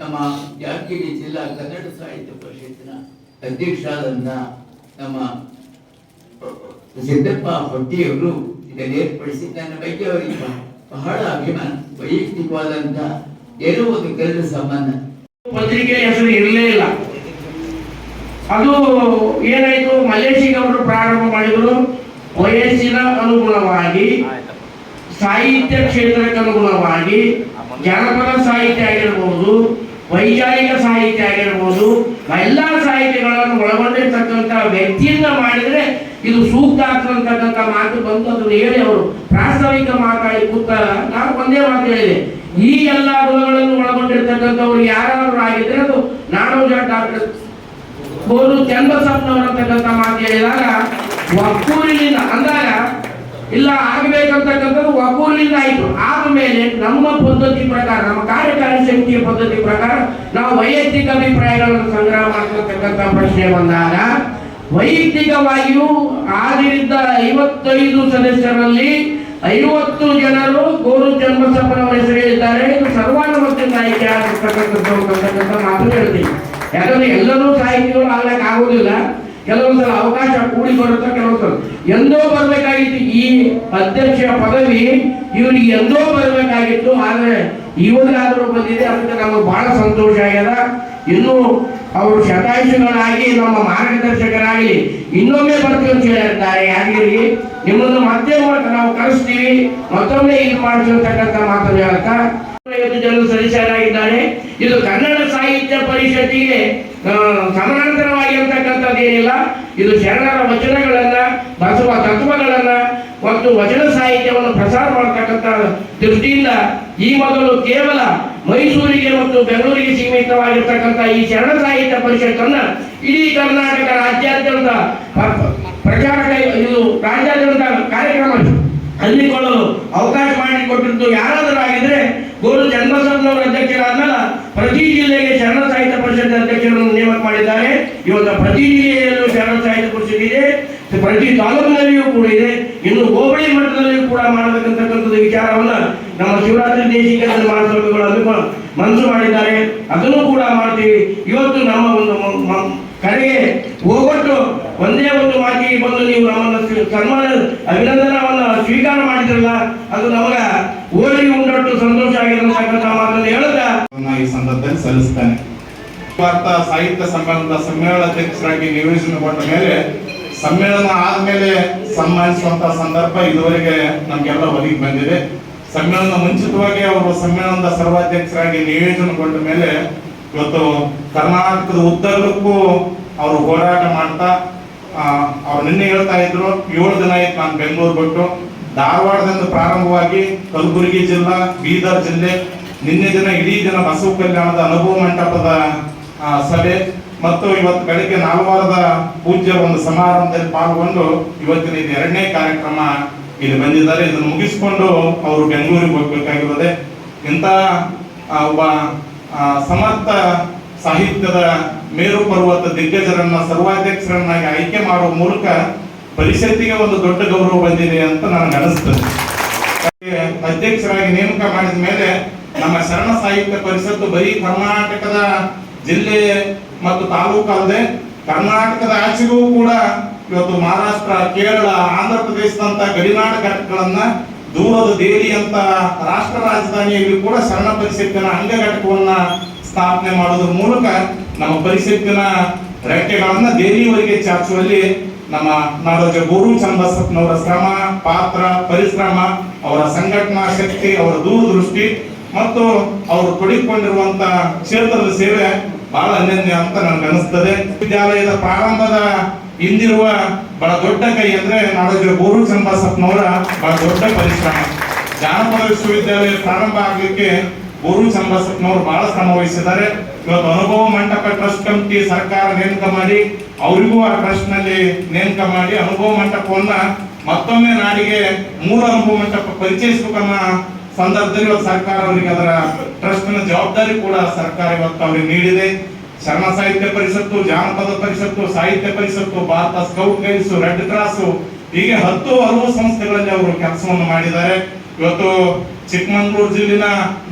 ನಮ್ಮ ಯಾದಗಿರಿ ಜಿಲ್ಲಾ ಕನ್ನಡ ಸಾಹಿತ್ಯ ಪರಿಷತ್ತಿನ ಅಧ್ಯಕ್ಷರಾದಂಥ ನಮ್ಮ ಸಿದ್ದಪ್ಪ ಹೊಟ್ಟಿಯವರು ಇದನ್ನು ಏರ್ಪಡಿಸಿ ನನ್ನ ಬಗ್ಗೆ ಅವರಿಗೆ ಬಹಳ ಅಭಿಮಾನ ವೈಯಕ್ತಿಕವಾದಂತ ಏನೋ ಒಂದು ಕೆಲಸ ಸಂಬಂಧ ಪತ್ರಿಕೆ ಹೆಸರು ಇರಲೇ ಇಲ್ಲ ಅದು ಏನಾಯ್ತು ಮಲೇಶಿಗೆ ಅವರು ಪ್ರಾರಂಭ ಮಾಡಿದ್ರು ವಯಸ್ಸಿನ ಅನುಗುಣವಾಗಿ ಸಾಹಿತ್ಯ ಕ್ಷೇತ್ರಕ್ಕೆ ಅನುಗುಣವಾಗಿ ಜಾನಪದ ಸಾಹಿತ್ಯ ಆಗಿರ್ಬೋದು ವೈಚಾರಿಕ ಸಾಹಿತ್ಯ ಆಗಿರ್ಬೋದು, ಎಲ್ಲಾ ಸಾಹಿತ್ಯಗಳನ್ನು ಒಳಗೊಂಡಿರ್ತಕ್ಕಂಥ ವ್ಯಕ್ತಿಯಿಂದ ಮಾಡಿದ್ರೆ ಇದು ಸೂಕ್ತ ಆಗ್ತಕ್ಕಂಥ ಮಾತು ಬಂತು ಅದನ್ನು ಹೇಳಿ ಅವರು ಪ್ರಾಸ್ತಾವಿಕ ಮಾತಾಡಿ ಕೂತ ನಾನು ಒಂದೇ ಮಾತು ಹೇಳಿದೆ. ಈ ಎಲ್ಲ ಗುಣಗಳನ್ನು ಒಳಗೊಂಡಿರ್ತಕ್ಕಂಥವ್ರು ಯಾರು ಆಗಿದ್ರೆ ಅದು ನಾಡೋಜ ಡಾಕ್ಟರ್ ಚಂದ್ರಸಪ್ನವರು ಅಂತಕ್ಕಂಥ ಮಾತು ಹೇಳಿದಾಗ ಒಕ್ಕೂರಿನಿಂದ ಅಂದಾಗ ಇಲ್ಲ, ಆಗಬೇಕಂತಕ್ಕಂಥದ್ದು ಒಬ್ಬರಿಂದ ಆಯಿತು. ಆದ್ಮೇಲೆ ನಮ್ಮ ಪದ್ಧತಿ ಪ್ರಕಾರ, ನಮ್ಮ ಕಾರ್ಯಕಾರಿ ಸಮಿತಿಯ ಪದ್ಧತಿ ಪ್ರಕಾರ ನಾವು ವೈಯಕ್ತಿಕ ಅಭಿಪ್ರಾಯಗಳನ್ನು ಸಂಗ್ರಹ ಮಾಡ್ತಕ್ಕಂಥ ಪ್ರಶ್ನೆ ಬಂದಾಗ, ವೈಯಕ್ತಿಕವಾಗಿಯೂ ಆದರಿಂದ ಐವತ್ತೈದು ಸದಸ್ಯರಲ್ಲಿ ಐವತ್ತು ಜನರು ಗೋರು ಜನ್ಮ ಹೆಸರು ಹೇಳಿದ್ದಾರೆ. ಇದು ಸರ್ವಾನುಮತದಿಂದ ಆಯ್ಕೆ ಆಗಿರ್ತಕ್ಕಂಥದ್ದು ಅಂತಕ್ಕಂಥ ಮಾತು ಹೇಳ್ತೀವಿ ಯಾಕಂದ್ರೆ ಎಲ್ಲರೂ ಸಾಹಿತಿಗಳು ಆಗ್ಲಿಕ್ಕೆ ಆಗುದಿಲ್ಲ. ಕೆಲವೊಂದ್ಸಲ ಅವಕಾಶ ಕೂಡಿ ಬರುತ್ತೆ ಕೆಲವೊಂದ್ಸಲ ಎಂದೋ ಬರಬೇಕಾಗಿತ್ತು ಈ ಅಧ್ಯಕ್ಷ ಪದವಿ ಇವರಿಗೆ ಎಂದೋ ಬರಬೇಕಾಗಿತ್ತು, ಆದ್ರೆ ಇವರಿಗಾದರೂ ಬಂದಿದೆ, ಅದಕ್ಕೆ ನಮಗೆ ಬಹಳ ಸಂತೋಷ ಆಗ್ಯದ. ಇನ್ನು ಅವರು ಶತಾಯುಷಿಗಳಾಗಿ, ನಮ್ಮ ಮಾರ್ಗದರ್ಶಕರಾಗಿ ಇನ್ನೊಮ್ಮೆ ಬರ್ತೀವಿ ಅಂತ ಹೇಳಿರ್ತಾರೆ ಯಾದಗಿರಿ ನಿಮ್ಮನ್ನು ಮತ್ತೆ ನಾವು ಕರೆಸ್ತೀವಿ. ಮತ್ತೊಮ್ಮೆ ಇದು ಮಾಡಿಸಿರ್ತಕ್ಕಂಥ ಮಾತು ಹೇಳ್ತಾ ಜನರು ಸದಸ್ಯರಾಗಿದ್ದಾರೆ. ಇದು ಕನ್ನಡ ಸಾಹಿತ್ಯ ಪರಿಷತ್ತಿಗೆ ಆ, ಸಮಾನಾಂತರವಾಗಿ ಏನಿಲ್ಲ? ಇದು ಶರಣರ ವಚನಗಳನ್ನ ಬಸವ ತತ್ವಗಳನ್ನ ಮತ್ತು ವಚನ ಸಾಹಿತ್ಯವನ್ನು ಪ್ರಸಾರ ಮಾಡತಕ್ಕಂಥ ದೃಷ್ಟಿಯಿಂದ ಈ ಮೊದಲು ಕೇವಲ ಮೈಸೂರಿಗೆ ಮತ್ತು ಬೆಂಗಳೂರಿಗೆ ಸೀಮಿತವಾಗಿರ್ತಕ್ಕಂಥ ಈ ಶರಣ ಸಾಹಿತ್ಯ ಪರಿಷತ್ತನ್ನ ಇಡೀ ಕರ್ನಾಟಕ ರಾಜ್ಯಾದ್ಯಂತ ಪ್ರಚಾರ ಇದು ರಾಜ್ಯಾದ್ಯಂತ ಕಾರ್ಯಕ್ರಮ ಹಮ್ಮಿಕೊಳ್ಳಲು ಅವಕಾಶ ಮಾಡಿಕೊಟ್ಟಿದ್ದು ಯಾರಾದರೂ ಆಗಿದ್ರೆ ಗೋರು ಜನ್ಮಸಂಘದವರ ಅಧ್ಯಕ್ಷರಾದ್ಮೇಲೆ ಪ್ರತಿ ಶರಣ ಸಾಹಿತ್ಯ ಪರಿಷತ್ ಅಧ್ಯಕ್ಷರನ್ನು ನೇಮಕ ಮಾಡಿದ್ದಾರೆ. ಇವತ್ತು ಪ್ರತಿ ಜಿಲ್ಲೆಯಲ್ಲೂ ಶರಣ ಸಾಹಿತ್ಯ ಪರಿಷತ್ ಇದೆ. ಪ್ರತಿ ತಾಲೂಕಿನಲ್ಲಿಯೂ ಕೂಡ ಇದೆ. ಇನ್ನು ಹೋಬಳಿ ಮಟ್ಟದಲ್ಲಿಯೂ ಕೂಡ ಮಾಡಬೇಕಂತಕ್ಕಂಥದ್ದು ವಿಚಾರವನ್ನ ನಮ್ಮ ಶಿವರಾತ್ರಿ ದೇಶಿಕ ಮಹಾಸ್ವಾಮಿಗಳು ಮನಸ್ಸು ಮಾಡಿದ್ದಾರೆ. ಅದನ್ನು ಕೂಡ ಮಾಡ್ತೀವಿ. ಇವತ್ತು ನಮ್ಮ ಒಂದು ಕಡೆಗೆ ಹೋಗೊಟ್ಟು ಒಂದೇ ಒಂದು ಮಾತಿ ಬಂದು ನೀವು ನಮ್ಮನ್ನು ಸನ್ಮಾನ ಅಭಿನಂದನವನ್ನು ಸ್ವೀಕಾರ ಮಾಡಿದ್ರಲ್ಲ, ಅದು ನಮಗ ಓದಿಗೆ ಉಂಟು ಸಂತೋಷ ಆಗಿರತಕ್ಕಂಥ ಮಾತನ್ನು ನಾನು ಈ ಸಂದರ್ಭದಲ್ಲಿ ಸಲ್ಲಿಸ್ತೇನೆ ಭಾರತ ಸಾಹಿತ್ಯ ಸಮ್ಮೇಳನದ ಸಮ್ಮೇಳನಾಧ್ಯಕ್ಷರಾಗಿ ನಿಯೋಜನೆಗೊಂಡ ಮೇಲೆ ಸಮ್ಮೇಳನ ಆದ್ಮೇಲೆ ಸನ್ಮಾನಿಸುವಂತ ಸಂದರ್ಭ ಇದುವರೆಗೆ ನಮ್ಗೆಲ್ಲ ಒದಗಿ ಬಂದಿದೆ. ಸಮ್ಮೇಳನ ಮುಂಚಿತವಾಗಿ ಅವರು ಸಮ್ಮೇಳನದ ಸರ್ವಾಧ್ಯಕ್ಷರಾಗಿ ನಿಯೋಜನೆಗೊಂಡ ಮೇಲೆ ಇವತ್ತು ಕರ್ನಾಟಕದ ಉದ್ದಗಲಕ್ಕೂ ಅವರು ಹೋರಾಟ ಮಾಡ್ತಾ ಅವ್ರು ನಿನ್ನೆ ಹೇಳ್ತಾ ಇದ್ರು, ಏಳು ದಿನ ಆಯ್ತು ನಾನು ಬೆಂಗಳೂರು ಬಿಟ್ಟು. ಧಾರವಾಡದಿಂದ ಪ್ರಾರಂಭವಾಗಿ ಕಲಬುರಗಿ ಜಿಲ್ಲಾ, ಬೀದರ್ ಜಿಲ್ಲೆ, ನಿನ್ನೆ ದಿನ ಇಡೀ ದಿನ ಬಸವ ಕಲ್ಯಾಣದ ಅನುಭವ ಮಂಟಪದ ಸಭೆ ಮತ್ತು ಇವತ್ತು ಬೆಳಗ್ಗೆ ನಾಲ್ವಾರದ ಪೂಜ್ಯ ಒಂದು ಸಮಾರಂಭದಲ್ಲಿ ಪಾಲ್ಗೊಂಡು ಇವತ್ತಿನ ಇದು ಎರಡನೇ ಕಾರ್ಯಕ್ರಮ ಇಲ್ಲಿ ಬಂದಿದ್ದಾರೆ. ಇದನ್ನು ಮುಗಿಸಿಕೊಂಡು ಅವರು ಬೆಂಗಳೂರಿಗೆ ಹೋಗ್ಬೇಕಾಗಿರೋದೆ. ಇಂಥ ಒಬ್ಬ ಸಮರ್ಥ ಸಾಹಿತ್ಯದ ಮೇರು ಪರ್ವತ ದಿಗ್ಗಜರನ್ನ ಸರ್ವಾಧ್ಯಕ್ಷರನ್ನಾಗಿ ಆಯ್ಕೆ ಮಾಡುವ ಮೂಲಕ ಪರಿಷತ್ತಿಗೆ ಒಂದು ದೊಡ್ಡ ಗೌರವ ಬಂದಿದೆ ಅಂತ ನನಗೆ ಅನಿಸ್ತದೆ. ಅಧ್ಯಕ್ಷರಾಗಿ ನೇಮಕ ಮಾಡಿದ ಮೇಲೆ ನಮ್ಮ ಶರಣ ಸಾಹಿತ್ಯ ಪರಿಷತ್ತು ಬರೀ ಕರ್ನಾಟಕದ ಜಿಲ್ಲೆ ಮತ್ತು ತಾಲೂಕು ಅಲ್ಲದೆ ಕರ್ನಾಟಕದ ಆಚೆಗೂ ಕೂಡ ಇವತ್ತು ಮಹಾರಾಷ್ಟ್ರ, ಕೇರಳ, ಆಂಧ್ರ ಪ್ರದೇಶದಂತ ಗಡಿನಾಡ ಘಟಕಗಳನ್ನ ದೂರದ ದೇಲಿ ಅಂತ ರಾಷ್ಟ್ರ ರಾಜಧಾನಿಯಲ್ಲಿ ಕೂಡ ಶರಣ ಪರಿಷತ್ತಿನ ಅಂಗ ಘಟಕವನ್ನ ಸ್ಥಾಪನೆ ಮಾಡೋದ್ರ ಮೂಲಕ ನಮ್ಮ ಪರಿಷತ್ತಿನ ರೆಕ್ಕೆಗಳನ್ನ ದೇಲಿಯವರೆಗೆ ಚಾಚುವಲ್ಲಿ ನಮ್ಮ ನಾಡೋಜ ಗುರು ಚನ್ನಬಸಪ್ಪನವರ ಶ್ರಮ, ಪಾತ್ರ, ಪರಿಶ್ರಮ, ಅವರ ಸಂಘಟನಾ ಶಕ್ತಿ, ಅವರ ದೂರದೃಷ್ಟಿ ಮತ್ತು ಅವರು ತೊಡಗಿಕೊಂಡಿರುವಂತ ಕ್ಷೇತ್ರದ ಸೇವೆ ಬಹಳ ಅನನ್ಯ ಅಂತ ನನಗೆ ಅನಿಸ್ತದೆ. ವಿದ್ಯಾಲಯದ ಪ್ರಾರಂಭದ ಹಿಂದಿರುವ ಬಹಳ ದೊಡ್ಡ ಕೈ ಅಂದ್ರೆ ನಾಡೋಜ ಗುರು ಚನ್ನಬಸಪ್ಪನವರ ಬಹಳ ದೊಡ್ಡ ಪರಿಶ್ರಮ. ಜಾನಪದ ವಿಶ್ವವಿದ್ಯಾಲಯ ಪ್ರಾರಂಭ ಆಗಲಿಕ್ಕೆ ಗುರು ಚನ್ನಬಸಪ್ಪನವರು ಬಹಳ ಶ್ರಮ ವಹಿಸಿದ್ದಾರೆ. ಇವತ್ತು ಅನುಭವ ಮಂಟಪ ಟ್ರಸ್ಟ್ ಕಮಿಟಿ ಸರ್ಕಾರ ನೇಮಕ ಮಾಡಿ, ಅವರಿಗೂ ಆ ಟ್ರಸ್ಟ್ನಲ್ಲಿ ನೇಮಕ ಮಾಡಿ ಅನುಭವ ಮಂಟಪವನ್ನ ಮತ್ತೊಮ್ಮೆ ನಾಡಿಗೆ ಮೂರು ಅನುಭವ ಮಂಟಪ ಪರಿಚಯಿಸಬೇಕನ್ನ ಸಂದರ್ಭದಲ್ಲಿ ಸರ್ಕಾರ ಅವರಿಗೆ ಅದರ ಟ್ರಸ್ಟ್ನ ಜವಾಬ್ದಾರಿ ಕೂಡ ಸರ್ಕಾರ ಇವತ್ತು ಅವರಿಗೆ ನೀಡಿದೆ. ಶರಣ ಸಾಹಿತ್ಯ ಪರಿಷತ್ತು, ಜಾನಪದ ಪರಿಷತ್ತು, ಸಾಹಿತ್ಯ ಪರಿಷತ್ತು, Bharat Scout Guides, Red Cross ಹೀಗೆ ಹತ್ತು ಹಲವು ಸಂಸ್ಥೆಗಳಲ್ಲಿ ಅವರು ಕೆಲಸವನ್ನು ಮಾಡಿದ್ದಾರೆ. ಇವತ್ತು ಚಿಕ್ಕಮಂಗ್ಳೂರು ಜಿಲ್ಲೆನ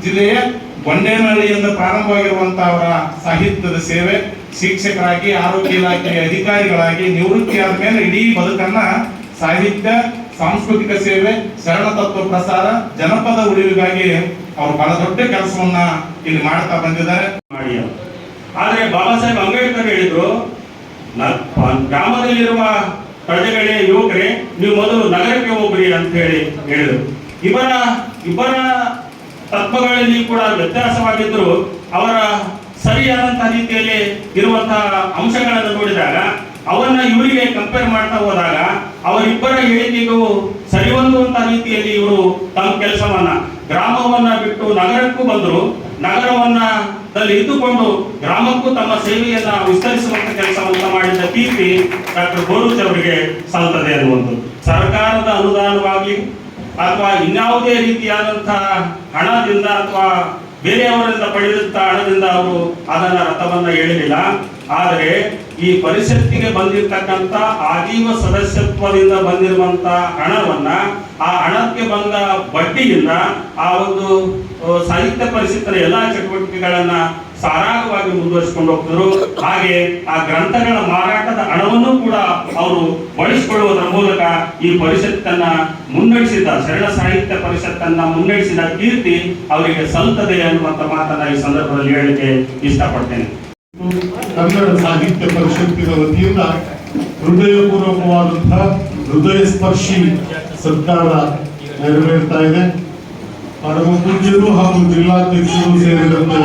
ಜಿಲ್ಲೆಯ ಗೊಂಡೇನಹಳ್ಳಿಯಿಂದ ಪ್ರಾರಂಭವಾಗಿರುವಂತಹ ಅವರ ಸಾಹಿತ್ಯದ ಸೇವೆ, ಶಿಕ್ಷಕರಾಗಿ, ಆರೋಗ್ಯ ಇಲಾಖೆಯ ಅಧಿಕಾರಿಗಳಾಗಿ ನಿವೃತ್ತಿಯಾದ ಮೇಲೆ ಇಡೀ ಬದುಕನ್ನ ಸಾಹಿತ್ಯ, ಸಾಂಸ್ಕೃತಿಕ ಸೇವೆ, ಶರಣ ತತ್ವ ಪ್ರಸಾರ, ಜನಪದ ಉಳಿವಿಗಾಗಿ ಅವರು ಬಹಳ ದೊಡ್ಡ ಕೆಲಸವನ್ನ ಇಲ್ಲಿ ಮಾಡ್ತಾ ಬಂದಿದ್ದಾರೆ. ಆದ್ರೆ ಬಾಬಾ ಸಾಹೇಬ್ ಅಂಬೇಡ್ಕರ್ ಹೇಳಿದ್ರು ಗ್ರಾಮದಲ್ಲಿರುವ ಪ್ರಜೆಗಳೇ, ಯುವಕರೇ, ನೀವು ಮೊದಲು ನಗರಕ್ಕೆ ಹೋಗ್ರಿ ಅಂತ ಹೇಳಿ ಹೇಳಿದ್ರು ಇವರ ಇಬ್ಬರ ತತ್ವಗಳಲ್ಲಿ ಕೂಡ ವ್ಯತ್ಯಾಸವಾಗಿದ್ರು ಅವರ ಸರಿಯಾದಂತಹ ರೀತಿಯಲ್ಲಿ ಇರುವಂತಹ ಅಂಶಗಳನ್ನು ನೋಡಿದಾಗ, ಅವನ್ನ ಇವರಿಗೆ ಕಂಪೇರ್ ಮಾಡ್ತಾ ಹೋದಾಗ, ಅವರಿಬ್ಬರ ಹೇಳಿಕೆಗೂ ಸರಿಹೊಂದುವಂತಹ ರೀತಿಯಲ್ಲಿ ಇವರು ತಮ್ಮ ಕೆಲಸವನ್ನ, ಗ್ರಾಮವನ್ನ ಬಿಟ್ಟು ನಗರಕ್ಕೂ ಬಂದರು. ನಗರವನ್ನ ಇದ್ದುಕೊಂಡು ಗ್ರಾಮಕ್ಕೂ ತಮ್ಮ ಸೇವೆಯನ್ನ ವಿಸ್ತರಿಸುವಂತ ಕೆಲಸವನ್ನ ಮಾಡಿದ ಕೀರ್ತಿ ಡಾಕ್ಟರ್ ಗೋರುಚ್ ಅವರಿಗೆ ಸಲ್ತದೆ ಅನ್ನುವಂಥದ್ದು. ಸರ್ಕಾರದ ಅನುದಾನವಾಗಿ ಅಥವಾ ಇನ್ಯಾವುದೇ ರೀತಿಯಾದಂತಹ ಹಣದಿಂದ ಅಥವಾ ಬೇರೆಯವರಿಂದ ಪಡೆದಂತ ಹಣದಿಂದ ಅವರು ಅದನ್ನ ರಥವನ್ನ ಎಳಲಿಲ್ಲ ಆದರೆ ಈ ಪರಿಷತ್ತಿಗೆ ಬಂದಿರತಕ್ಕಂತ ಆಜೀವ ಸದಸ್ಯತ್ವದಿಂದ ಬಂದಿರುವಂತ ಹಣವನ್ನ, ಆ ಹಣಕ್ಕೆ ಬಂದ ಬಡ್ಡಿಯಿಂದ ಆ ಒಂದು ಸಾಹಿತ್ಯ ಪರಿಷತ್ತಿನ ಎಲ್ಲಾ ಚಟುವಟಿಕೆಗಳನ್ನ ಸಾರಾಗವಾಗಿ ಮುಂದುವರಿಸಿಕೊಂಡು ಹೋಗ್ತಿದ್ರು. ಹಾಗೆ ಆ ಗ್ರಂಥಗಳ ಮಾರಾಟದ ಹಣವನ್ನು ಕೂಡ ಅವರು ಬಳಸಿಕೊಳ್ಳುವುದರ ಮೂಲಕ ಈ ಪರಿಷತ್ತನ್ನ ಮುನ್ನಡೆಸಿದ ಶರಣ ಸಾಹಿತ್ಯ ಪರಿಷತ್ತನ್ನ ಮುನ್ನಡೆಸಿದ ಕೀರ್ತಿ ಅವರಿಗೆ ಸಲ್ತದೆ ಅನ್ನುವಂತ ಮಾತನ್ನ ಈ ಸಂದರ್ಭದಲ್ಲಿ ಹೇಳಲಿಕ್ಕೆ ಇಷ್ಟಪಡ್ತೇನೆ. ಕನ್ನಡ ಸಾಹಿತ್ಯ ಪರಿಷತ್ತಿನ ವತಿಯಿಂದ ಹೃದಯಪೂರ್ವಕವಾದಂತಹ ಹೃದಯ ಸ್ಪರ್ಶಿ ಸತ್ಕಾರ ನೆರವೇರ್ತಾ ಇದೆ. ಪರಮ ಪೂಜ್ಯರು ಹಾಗೂ ಜಿಲ್ಲಾಧ್ಯಕ್ಷರು ಸೇರಿದಂತೆ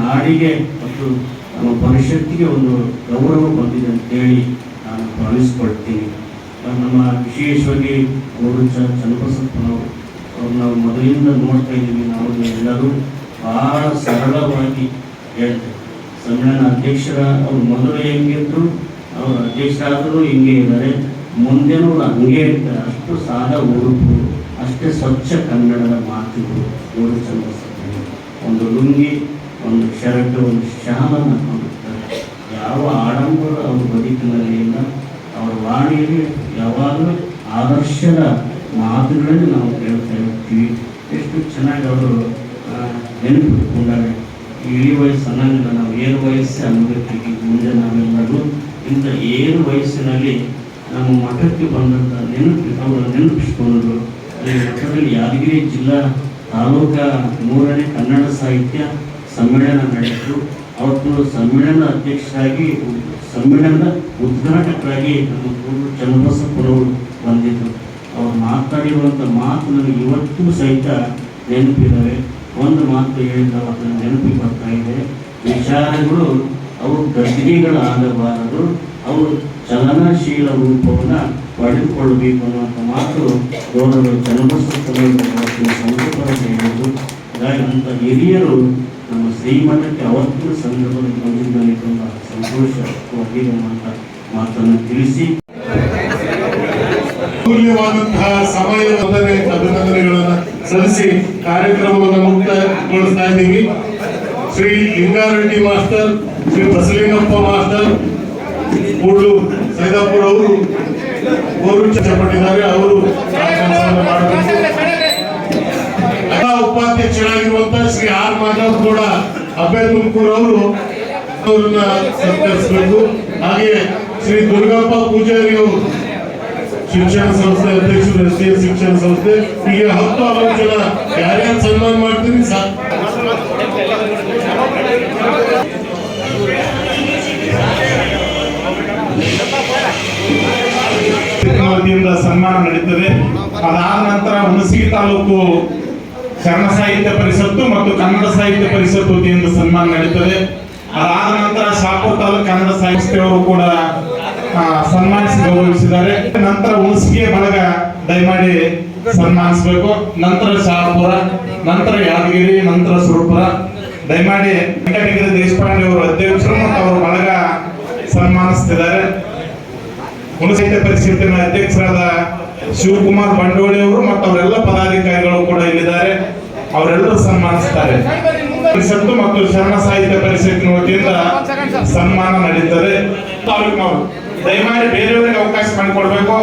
ನಾಡಿಗೆ ಮತ್ತು ನಮ್ಮ ಪರಿಷತ್ತಿಗೆ ಒಂದು ಗೌರವ ಬಂದಿದೆ ಅಂತೇಳಿ ನಾನು ಭಾವಿಸ್ಕೊಳ್ತೀನಿ. ನಮ್ಮ ವಿಶೇಷವಾಗಿ ಅವರು ಚನ್ನಬಸಪ್ಪನವರು ಅವ್ರು ನಾವು ಮೊದಲಿಂದ ನೋಡ್ತಾ ಇದ್ದೀವಿ. ನಾವು ಎಲ್ಲರೂ ಬಹಳ ಸರಳವಾಗಿ ಹೇಳ್ತೇವೆ. ಸಮ್ಮೇಳನ ಅಧ್ಯಕ್ಷರ, ಅವ್ರು ಮೊದಲು ಹೆಂಗಿದ್ರು ಅವ್ರ ಅಧ್ಯಕ್ಷರಾದರೂ ಹಿಂಗೆ ಇದ್ದಾರೆ. ಮುಂದೆನೂ ಹಂಗೆ ಇರ್ತಾರೆ. ಅಷ್ಟು ಸಾದ ಉಡುಪು, ಅಷ್ಟೇ ಸ್ವಚ್ಛ ಕನ್ನಡದ ಮಾತುಗಳು. ಚಂದ್ರಸಪ್ಪ ಒಂದು ಲುಂಗಿ ಒಂದು ಶರ್ಟ್ ಒಂದು ಶಾಲನ್ನು ಹಾಕೊಂಡಿರ್ತಾರೆ ಯಾವ ಆಡಂಬರ ಅವ್ರ ಬದುಕಿನಲ್ಲಿ ಇಲ್ಲ ಅವರ ವಾಣಿಯಲ್ಲಿ ಯಾವಾಗಲೂ ಆದರ್ಶದ ಮಾತುಗಳನ್ನು ನಾವು ಕೇಳ್ತಾ ಇರ್ತೀವಿ. ಎಷ್ಟು ಚೆನ್ನಾಗಿ ಅವರು ನೆನಪಿಟ್ಕೊಂಡಾರೆ. ಇಳಿ ವಯಸ್ಸು ಅನ್ನಂಗಿಲ್ಲ ನಾವು ಏನು ವಯಸ್ಸು ಅನ್ಬೇಕು ಮುಂದೆ ನಾವೆಲ್ಲರೂ. ಇಂಥ ಏನು ವಯಸ್ಸಿನಲ್ಲಿ ನಮ್ಮ ಮಠಕ್ಕೆ ಬಂದಂಥ ನೆನಪು, ಅವರು ನೆನಪಿಸ್ಕೊಂಡ್ರು. ಅಲ್ಲಿ ಮಠದಲ್ಲಿ ಯಾದಗಿರಿ ಜಿಲ್ಲಾ ತಾಲೂಕಾ ಮೂರನೇ ಕನ್ನಡ ಸಾಹಿತ್ಯ ಸಮ್ಮೇಳನ ನಡೆಯಿತು ಅವತ್ತು ಸಮ್ಮೇಳನ ಅಧ್ಯಕ್ಷರಾಗಿ, ಸಮ್ಮೇಳನದ ಉದ್ಘಾಟಕರಾಗಿ ನಮ್ಮ ಗುರು ಚನ್ನಬಸಪ್ಪನವರು ಬಂದಿದ್ದರು ಅವ್ರು ಮಾತಾಡಿರುವಂಥ ಮಾತು ನನಗೆ ಇವತ್ತು ಸಹಿತ ನೆನಪಿದ್ದಾವೆ ಒಂದು ಮಾತು ಹೇಳಿದ್ರು ಅದನ್ನು ನೆನಪಿಗೆ ಬರ್ತಾ ಇದೆ. ವಿಚಾರಗಳು, ಅವು ಗದ್ದಿಗೆಗಳಾಗಬಾರದು ಅವರು ಚಲನಶೀಲ ರೂಪವನ್ನು ಪಡೆದುಕೊಳ್ಳಬೇಕು ಅನ್ನುವಂಥ ಮಾತು ಗೌರವ ಚನ್ನಬಸಪ್ಪನವರು ಸಂಸ್ಕೃತ ಹೇಳಿದರು. ಹಾಗಾಗಿ ನಮ್ಮ ಹಿರಿಯರು ನಮ್ಮ ಶ್ರೀಮಠಕ್ಕೆ ಅವತ್ತಿನ ಸಂದರ್ಭದಲ್ಲಿ ಬಂದಿದ್ದಲ್ಲಿ ತುಂಬ ಸಂತೋಷ ಮಾತನ್ನು ತಿಳಿಸಿ. ಅಮೂಲ್ಯವಾದಂತಹ ಸಮಯದ ಅಭಿನಂದನೆಗಳನ್ನು ಸಲ್ಲಿಸಿ ಕಾರ್ಯಕ್ರಮವನ್ನು ಮುಕ್ತಗೊಳಿಸ್ತಾ ಇದ್ದೀವಿ. ಶ್ರೀ ಲಿಂಗಾರೆಡ್ಡಿ ಮಾಸ್ಟರ್, ಶ್ರೀ ಬಸಲಿಂಗಪ್ಪ ಮಾಸ್ಟರ್, ಕೂಡ್ಲು ಸೈದಾಪುರ ಅವರು ಅವರು ಚರ್ಚೆಪಟ್ಟಿದ್ದಾರೆ ಅವರು ಆ ಕೆಲಸವನ್ನು ಮಾಡಬೇಕು ಎಲ್ಲ ಉಪಾಧ್ಯಕ್ಷರಾಗಿರುವಂತಹ ಶ್ರೀ ಆರ್ ಮಾಧವ್ ಕೂಡ ಅಭಯ ತುಮಕೂರು ಅವರು ಅವರನ್ನ ಸತ್ಕರಿಸಬೇಕು ಹಾಗೆ ಶ್ರೀ ದುರ್ಗಪ್ಪ ಪೂಜಾರಿ ಅವರು ಶಿಕ್ಷಣ ಸಂಸ್ಥೆ ಅಧ್ಯಕ್ಷರು, ಎಸ್ ಶಿಕ್ಷಣ ಸಂಸ್ಥೆ. ಹೀಗೆ ಹತ್ತು ಹಲವು ಜನ ಯಾರ್ಯಾರು ಸನ್ಮಾನ ಮಾಡ್ತೀನಿ ಸಾಕು. ಸನ್ಮಾನ ನಡೀತದೆ. ಅದಾದ ನಂತರ ಹುಣಸಗಿ ತಾಲೂಕು ಶರಣ ಸಾಹಿತ್ಯ ಪರಿಷತ್ತು ಮತ್ತು ಕನ್ನಡ ಸಾಹಿತ್ಯ ಪರಿಷತ್ತು ವತಿಯಿಂದ ಸನ್ಮಾನ ನಡೀತದೆ. ಅದಾದ ನಂತರ ಶಾಪುರ್ ತಾಲೂಕು ಕನ್ನಡ ಸಾಹಿತ್ಯವರು ಕೂಡ ಸನ್ಮಾನಿಸಿ ಗೌರವಿಸಿದ್ದಾರೆ. ನಂತರ ಹುಣಸಗಿ ಬಳಗ ದಯಮಾಡಿ ಸನ್ಮಾನಿಸಬೇಕು. ನಂತರ ಶಾಪುರ, ನಂತರ ಯಾದಗಿರಿ, ನಂತರ ಸುರಪುರ. ದಯಮಾಡಿ ವೆಂಕಟಗಿರಿ ದೇಶಪಾಂಡೆ ಅವರು ಅಧ್ಯಕ್ಷರು ಮತ್ತು ಅವರ ಬಳಗ ಸನ್ಮಾನಿಸ್ತಿದ್ದಾರೆ. ಹುಣಸಾಹಿತ್ಯ ಪರಿಷತ್ತಿನ ಅಧ್ಯಕ್ಷರಾದ ಶಿವಕುಮಾರ್ ಬಂಡೋಳಿ ಅವರು ಮತ್ತು ಅವರೆಲ್ಲ ಪದಾಧಿಕಾರಿಗಳು ಕೂಡ ಇಲ್ಲಿದ್ದಾರೆ. ಅವರೆಲ್ಲರೂ ಸನ್ಮಾನಿಸ್ತಾರೆ. ಪರಿಷತ್ತು ಮತ್ತು ಶರಣ ಸಾಹಿತ್ಯ ಪರಿಷತ್ತಿನ ವತಿಯಿಂದ ಸನ್ಮಾನ ನಡೀತದೆ. ದಯಮಾಡಿ ಬೇರೆಯವರಿಗೆ ಅವಕಾಶ ಮಾಡಿಕೊಡ್ಬೇಕು.